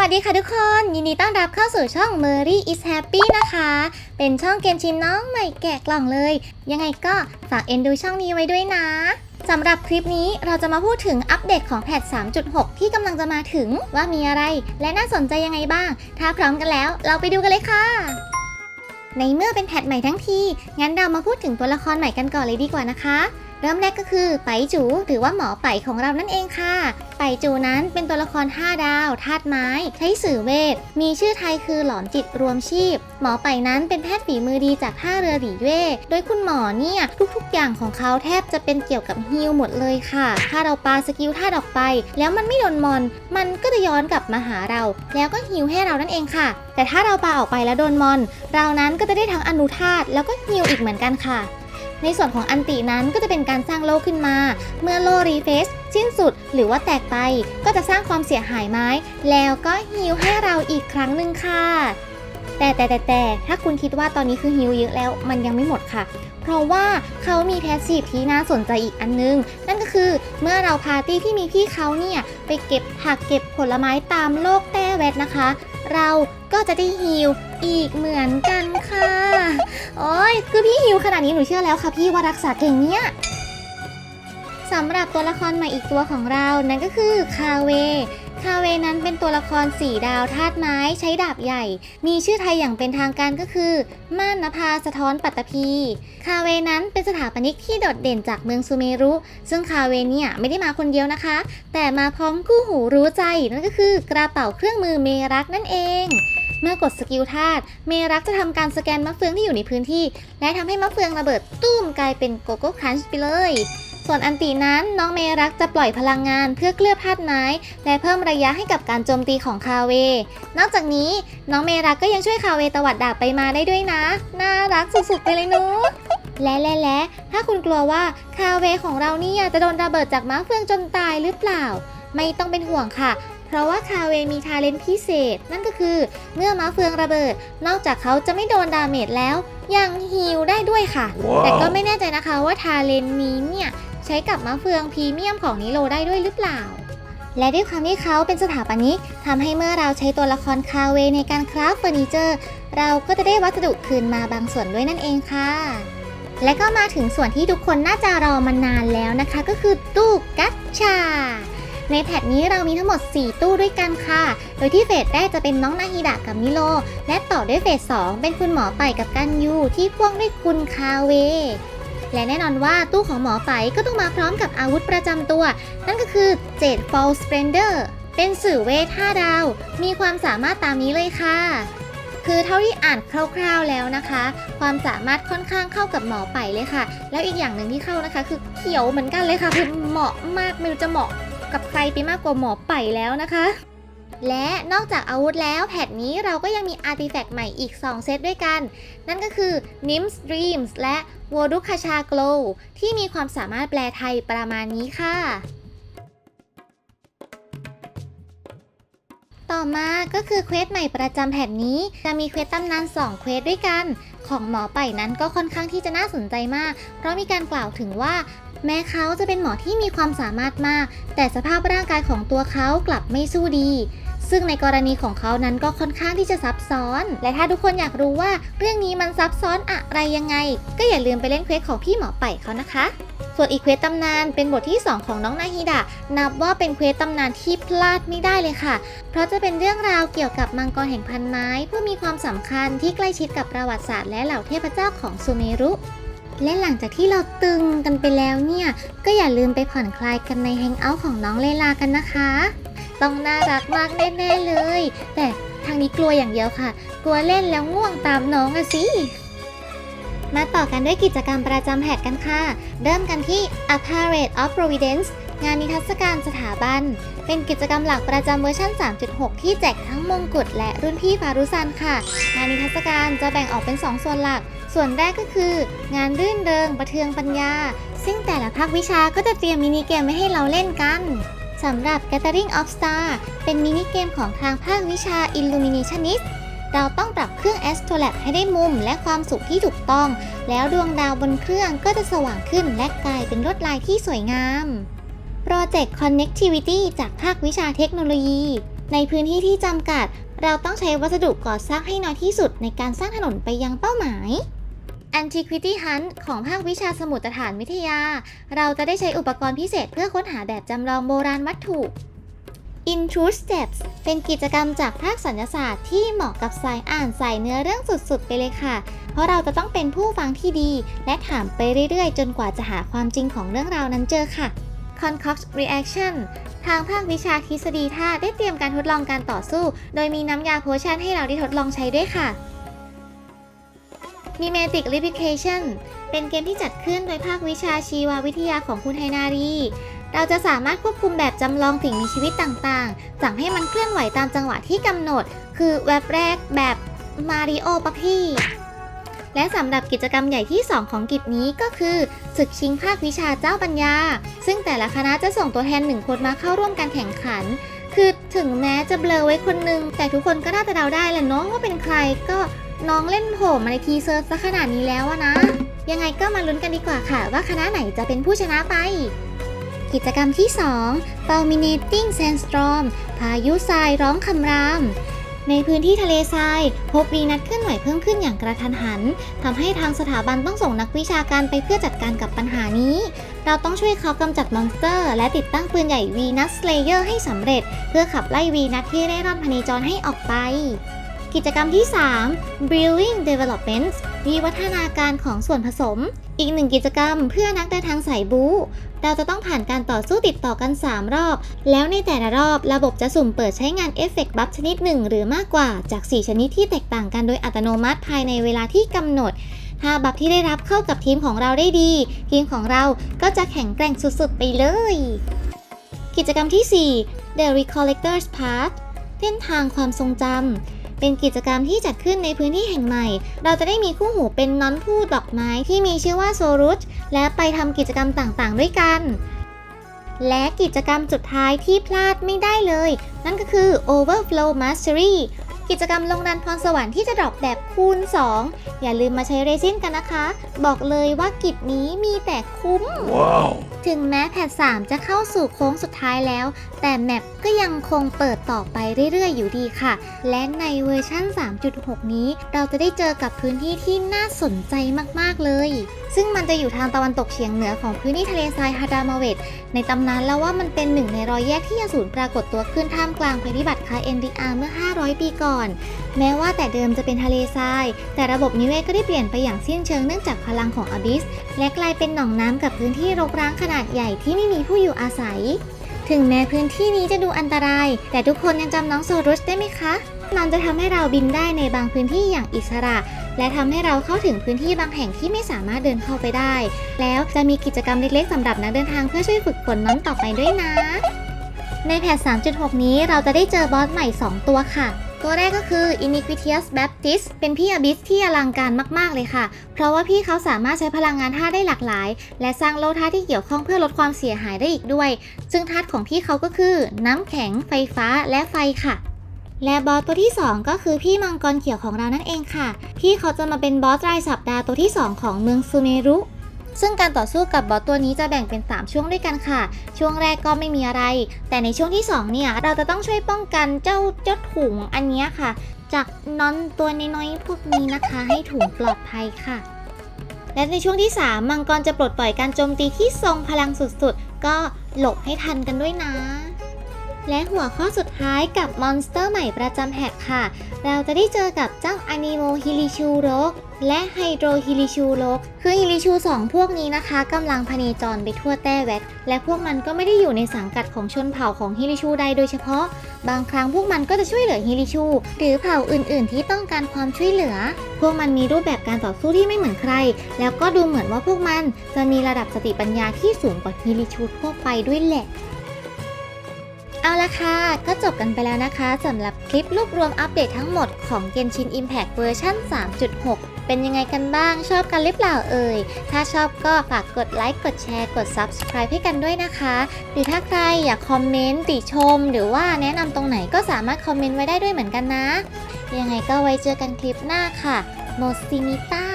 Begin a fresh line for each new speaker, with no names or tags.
วัสดีค่ะทุกคน ยินดีต้อนรับเข้าสู่ช่อง Mary is Happy นะคะ เป็นช่องเกมชิมน้องใหม่แกะกล่องเลย ยังไงก็ฝากเอ็นดูช่องนี้ไว้ด้วยนะสำหรับคลิปนี้เราจะมาพูดถึงอัปเดตของแพท 3.6 ที่กำลังจะมาถึงว่ามีอะไร และน่าสนใจยังไงบ้าง ถ้าพร้อมกันแล้วเราไปดูกันเลยค่ะ ในเมื่อเป็นแพทใหม่ทั้งทีงั้นเรามาพูดถึงตัวละครใหม่กันก่อนเลยดีกว่านะคะ เริ่มแรกก็คือไปจูหรือว่าหมอไปของเรานั่นเองค่ะ ไปจูนั้นเป็นตัวละคร 5 ดาวธาตุไม้ ใช้สื่อเวท มีชื่อไทยคือหลอมจิตรวมชีพ หมอไปนั้นเป็นแพทย์ฝีมือดีจากท่าเรือหลีเว่โดยคุณหมอเนี่ยทุกๆ อย่างของเขาแทบจะเป็นเกี่ยวกับฮิลหมดเลยค่ะ ถ้าเราปาสกิลธาตุออกไป แล้วมันไม่โดนมอน มันก็จะย้อนกลับมาหาเรา แล้วก็ฮิลให้เรานั่นเองค่ะ แต่ถ้าเราปาออกไปแล้วโดนมอน เรานั้นก็จะได้ทั้งอนุธาตุแล้วก็ฮิลอีกเหมือนกันค่ะ ในส่วนของอันตินั้นก็จะเป็นการสร้างโลขึ้นมา เมื่อโลรีเฟสสิ้นสุดหรือว่าแตกไป ก็จะสร้างความเสียหายไม้ แล้วก็ฮิลให้เราอีกครั้งหนึ่งค่ะ แต่แต่แต่แต่ถ้าคุณคิดว่าตอนนี้คือฮิลเยอะแล้วมันยังไม่หมดค่ะ เพราะว่าเขามีแพสซีฟที่น่าสนใจอีกอันนึง นั่นก็คือเมื่อเราพาร์ตี้ที่มีพี่เขาเนี่ยไปเก็บผักเก็บผลไม้ตามโลกแต้แวดนะคะ เราก็จะได้ฮิวอีกเหมือนกันค่ะ โอ้ยคือพี่ฮิวขนาดนี้หนูเชื่อแล้วค่ะพี่ว่ารักษาเก่งเนี้ยสำหรับตัวละครใหม่อีกตัวของเรานั่นก็คือคาเว คาเวนั้นเป็นตัวละครสีดาวธาตุไม้ใช้ดาบใหญ่ มีชื่อไทยอย่างเป็นทางการก็คือ ม่านนภาสะท้อนปัตตภี คาเวนั้นเป็นสถาปนิกที่โดดเด่นจากเมืองซูเมรุ ซึ่งคาเวเนี่ยไม่ได้มาคนเดียวนะคะ แต่มาพร้อมคู่หูรู้ใจนั่นก็คือกระเป๋าเครื่องมือเมรักนั่นเองเมื่อกดสกิลธาตุเมรักจะทำการสแกนมะเฟืองที่อยู่ในพื้นที่ และทำให้มะเฟืองระเบิดตุ้มกลายเป็นโกโก้คันช์ไปเลย ส่วนอันตีนั้นน้องเมรักจะปล่อยพลังงานเพื่อเคลือบธาตุไม้ และเพิ่มระยะให้กับการโจมตีของคาเว นอกจากนี้น้องเมรักก็ยังช่วยคาเวตวัดดาบไปมาได้ด้วยนะ น่ารักสุดๆไปเลยเนาะและและและถ้าคุณกลัวว่าคาเวของเราเนี่ยจะโดนระเบิดจากมะเฟืองจนตายหรือเปล่า ไม่ต้องเป็นห่วงค่ะ เพราะว่าคาเวมีทาเลนต์พิเศษ นั่นก็คือเมื่อมะเฟืองระเบิด นอกจากเขาจะไม่โดนดาเมจแล้ว ยังฮีลได้ด้วยค่ะแต่ก็ไม่แน่ใจนะคะว่าทาเลนต์นี้เนี่ย ใช้กับมะเฟืองพรีเมียมของนิโรได้ด้วยหรือเปล่า และด้วยความที่เขาเป็นสถาปนิกทำให้เมื่อเราใช้ตัวละครคาเวในการคราฟเฟอร์นิเจอร์ เราก็จะได้วัสดุคืนมาบางส่วนด้วยนั่นเองค่ะ และก็มาถึงส่วนที่ทุกคนน่าจะรอมานานแล้วนะคะ ก็คือตู้กัชชาในแพทนี้เรามีทั้งหมด 4 ตู้ด้วยกันค่ะ โดยที่เฟสแรกจะเป็นน้องนาฮิดะกับมิโล และต่อด้วยเฟส 2 เป็นคุณหมอไปกับกันยูที่พ่วงด้วยคุณคาเว และแน่นอนว่าตู้ของหมอไปก็ต้องมาพร้อมกับอาวุธประจำตัว นั่นก็คือเจด Fall Splendor เป็นสื่อเวท5ดาว มีความสามารถตามนี้เลยค่ะ คือเท่าที่อ่านคร่าวๆแล้วนะคะ ความสามารถค่อนข้างเข้ากับหมอไปเลยค่ะ แล้วอีกอย่างหนึ่งที่เข้านะคะ คือเขียวเหมือนกันเลยค่ะคือเหมาะมากไม่รู้จะเหมาะกับใครไปมากกว่าหมอไปแล้วนะคะ และนอกจากอาวุธแล้วแพทนี้เราก็ยังมีอาร์ติแฟกต์ใหม่อีก 2 เซตด้วยกัน นั่นก็คือ Nims Dreams และ ว o ดุคาชา Glow ที่มีความสามารถแปลไทยประมาณนี้ค่ะ ต่อมาก็คือเควสใหม่ประจำแผ่นนี้จะมีเควสตำนาน2เควสด้วยกัน ของหมอไป่นั้นก็ค่อนข้างที่จะน่าสนใจมาก เพราะมีการกล่าวถึงว่า แม้เขาจะเป็นหมอที่มีความสามารถมาก แต่สภาพร่างกายของตัวเขากลับไม่สู้ดี ซึ่งในกรณีของเขานั้นก็ค่อนข้างที่จะซับซ้อน และถ้าทุกคนอยากรู้ว่าเรื่องนี้มันซับซ้อนอะไรยังไง ก็อย่าลืมไปเล่นเควสของพี่หมอไปเขานะคะส่วนอีกเควสตำนานเป็นบทที่ 2 ของน้องนาฮิดะนับว่าเป็นเควสตำนานที่พลาดไม่ได้เลยค่ะ เพราะจะเป็นเรื่องราวเกี่ยวกับมังกรแห่งพันไม้ผู้มีความสำคัญที่ใกล้ชิดกับประวัติศาสตร์และเหล่าเทพเจ้าของซูเมรุ และหลังจากที่เราตึงกันไปแล้วเนี่ย ก็อย่าลืมไปผ่อนคลายกันในแฮงเอาท์ของน้องเลลากันนะคะ ต้องน่ารักมากแน่ๆเลย แต่ทางนี้กลัวอย่างเดียวค่ะ กลัวเล่นแล้วง่วงตามน้องอะสิ มาต่อกันด้วยกิจกรรมประจำแพทกันค่ะ เริ่มกันที่ A Parade of Providence งานนิทรรศการสถาบัน เป็นกิจกรรมหลักประจำเวอร์ชัน3.6 ที่แจกทั้งมงกุฎและรุ่นพี่ฟารุซันค่ะ งานนิทรรศการจะแบ่งออกเป็น 2 ส่วนหลัก ส่วนแรกก็คือ งานรื่นเริงประเทืองปัญญา ซึ่งแต่ละภาควิชาก็จะเตรียมมินิเกมไว้ให้เราเล่นกัน สำหรับ Gathering of Star เป็นมินิเกมของทางภาควิชา Illuminationist เราต้องปรับเครื่อง Astrolab ให้ได้มุมและความสุขที่ถูกต้อง แล้วดวงดาวบนเครื่องก็จะสว่างขึ้นและกลายเป็นลวดลายที่สวยงาม Project Connectivity จากภาควิชาเทคโนโลยี ในพื้นที่ที่จำกัด เราต้องใช้วัสดุก่อสร้างให้น้อยที่สุดในการสร้างถนนไปยังเป้าหมาย Antiquity Hunt ของภาควิชาสมุดฐานวิทยา เราจะได้ใช้อุปกรณ์พิเศษเพื่อค้นหาแบบจำลองโบราณวัตถุ Intrude Steps เป็นกิจกรรมจากภาคสัญญาศาสตร์ที่เหมาะกับสายอ่านสายเนื้อเรื่องสุดๆ ไปเลยค่ะ เพราะเราจะต้องเป็นผู้ฟังที่ดี และถามไปเรื่อยๆ จนกว่าจะหาความจริงของเรื่องราวนั้นเจอค่ะ Concoct Reaction ทางภาควิชาทฤษฎีท่าได้เตรียมการทดลองการต่อสู้ โดยมีน้ำยาโพชั่นให้เราได้ทดลองใช้ด้วยค่ะ Mimetic Replication เป็นเกมที่จัดขึ้นโดยภาควิชาชีววิทยาของคุณไทนารี เราจะสามารถควบคุมแบบจำลองสิ่งมีชีวิตต่างๆ สั่งให้มันเคลื่อนไหวตามจังหวะที่กำหนด คือแวบแรกแบบมาริโอปะพี่ และสำหรับกิจกรรมใหญ่ที่ 2 ของกิจนี้ก็คือศึกชิงภาควิชาเจ้าปัญญา ซึ่งแต่ละคณะจะส่งตัวแทนหนึ่งคนมาเข้าร่วมการแข่งขันคือถึงแม้จะเบลอไว้คนหนึง แต่ทุกคนก็น่าจะเดาได้แหละเน้องว่าเป็นใครก็ น้องเล่นโผล่มาในทีเซอร์ซะขนาดนี้แล้วอะนะ ยังไงก็มาลุ้นกันดีกว่าค่ะ ว่าคณะไหนจะเป็นผู้ชนะไป กิจกรรมที่ 2 Fulminating Sandstorm พายุทรายร้องคำราม ในพื้นที่ทะเลทราย พบวีนัดเคลื่อนไหวเพิ่มขึ้นอย่างกระทันหันทำให้ทางสถาบันต้องส่งนักวิชาการไปเพื่อจัดการกับปัญหานี้ เราต้องช่วยเขากำจัดมอนสเตอร์ และติดตั้งปืนใหญ่วีนัสเลเยอร์ให้สำเร็จ เพื่อขับไล่วีนัสที่เร่ร่อนพเนจรให้ออกไป กิจกรรมที่ 3 Brewing Developments วิวัฒนาการของส่วนผสม อีกหนึ่งกิจกรรมเพื่อนักเดินทางสายบู๊เราจะต้องผ่านการต่อสู้ติดต่อกัน 3 รอบ แล้วในแต่ละรอบระบบจะสุ่มเปิดใช้งานเอฟเฟกต์บัฟชนิดหนึ่งหรือมากกว่าจาก 4 ชนิดที่แตกต่างกันโดยอัตโนมัติภายในเวลาที่กำหนด ถ้าบัฟที่ได้รับเข้ากับทีมของเราได้ดี ทีมของเราก็จะแข็งแกร่งสุดๆ ไปเลย กิจกรรมที่ 4 The Recollector's Path เส้นทางความทรงจำ เป็นกิจกรรมที่จัดขึ้นในพื้นที่แห่งใหม่ เราจะได้มีคู่หูเป็นน้อนผู้ดอกไม้ที่มีชื่อว่าโซรุชและไปทำกิจกรรมต่างๆ ด้วยกัน และกิจกรรมสุดท้ายที่พลาดไม่ได้เลย นั่นก็คือ Overflow Mastery กิจกรรมลงดันพรสวรรค์ที่จะดรอปแบบคูณ 2 อย่าลืมมาใช้เรซินกันนะคะ บอกเลยว่ากิจนี้มีแต่คุ้ม
Wow.
ถึงแม้แพท3จะเข้าสู่โค้งสุดท้ายแล้ว แต่แมปก็ยังคงเปิดต่อไปเรื่อยๆ อยู่ดีค่ะ และในเวอร์ชั่น 3.6 นี้ เราจะได้เจอกับพื้นที่ที่น่าสนใจมากๆเลย ซึ่งมันจะอยู่ทางตะวันตกเฉียงเหนือของพื้นที่ทะเลทรายฮาดามาเวตในตำนานแล้วว่ามันเป็นหนึ่งในรอยแยกที่อสูรปรากฏตัวขึ้นท่ามกลางภัยพิบัติคล้าย NDR เมื่อ 500 ปีก่อน แม้ว่าแต่เดิมจะเป็นทะเลทราย แต่ระบบนิเวศก็ได้เปลี่ยนไปอย่างสิ้นเชิงเนื่องจากพลังของอบิส และกลายเป็นหนองน้ำกับพื้นที่รกร้างขนาดใหญ่ที่ไม่มีผู้อยู่อาศัย ถึงแม้พื้นที่นี้จะดูอันตราย แต่ทุกคนยังจำน้องโซรุสได้ไหมคะ มันจะทำให้เราบินได้ในบางพื้นที่อย่างอิสระ และทำให้เราเข้าถึงพื้นที่บางแห่งที่ไม่สามารถเดินเข้าไปได้ แล้วจะมีกิจกรรมเล็กๆสำหรับนักเดินทางเพื่อช่วยฝึกฝนน้องต่อไปด้วยนะ ในแพท 3.6 นี้เราจะได้เจอบอสใหม่ 2 ตัวค่ะตัวแรกก็คือ Iniquitous Baptist เป็นพี่อบิสที่อลังการมาก ๆ เลยค่ะ เพราะว่าพี่เขาสามารถใช้พลังงานธาตุได้หลากหลาย และสร้างโลธาที่เกี่ยวข้องเพื่อลดความเสียหายได้อีกด้วย ซึ่งธาตุของพี่เขาก็คือ น้ำแข็ง ไฟฟ้า และไฟค่ะ และบอสตัวที่ 2 ก็คือพี่มังกรเขียวของเรานั่นเองค่ะ พี่เขาจะมาเป็นบอสรายสัปดาห์ตัวที่ 2 ของเมืองซูเมรุ ซึ่งการต่อสู้กับบอสตัวนี้จะแบ่งเป็น 3 ช่วงด้วยกันค่ะ ช่วงแรกก็ไม่มีอะไร แต่ในช่วงที่ 2 เนี่ย เราจะต้องช่วยป้องกันเจ้าเจ้าถุงอันเนี้ยค่ะ จากนอนตัวน้อยๆพวกนี้นะคะ ให้ถุงปลอดภัยค่ะและในช่วงที่ 3 มังกรจะปลดปล่อยการโจมตีที่ทรงพลังสุดๆ ก็หลบให้ทันกันด้วยนะ และหัวข้อสุดท้ายกับมอนสเตอร์ใหม่ประจำแฮกค่ะ เราจะได้เจอกับเจ้าอนิโมฮิริชูโรกและไฮโดรฮิริชูโรกคือฮิริชูสองพวกนี้นะคะกำลังพเนจรไปทั่วแต้แวดและพวกมันก็ไม่ได้อยู่ในสังกัดของชนเผ่าของฮิริชูใดโดยเฉพาะ บางครั้งพวกมันก็จะช่วยเหลือฮิริชู หรือเผ่าอื่นๆ ที่ต้องการความช่วยเหลือ พวกมันมีรูปแบบการต่อสู้ที่ไม่เหมือนใคร แล้วก็ดูเหมือนว่าพวกมันจะมีระดับสติปัญญาที่สูงกว่าฮิริชูทั่วไปด้วยแหละ เอาละค่ะ ก็จบกันไปแล้วนะคะสำหรับคลิปรวบรวมอัปเดตทั้งหมดของ Genshin Impact เวอร์ชัน3.6 เป็นยังไงกันบ้างชอบกันหรือเปล่าเอ่ย ถ้าชอบก็ฝากกดไลค์ กดแชร์ กด Subscribe ให้กันด้วยนะคะ หรือถ้าใครอยากคอมเมนต์ ติชม หรือว่าแนะนำตรงไหนก็สามารถคอมเมนต์ไว้ได้ด้วยเหมือนกันนะ ยังไงก็ไว้เจอกันคลิปหน้าค่ะโมซิมิต้า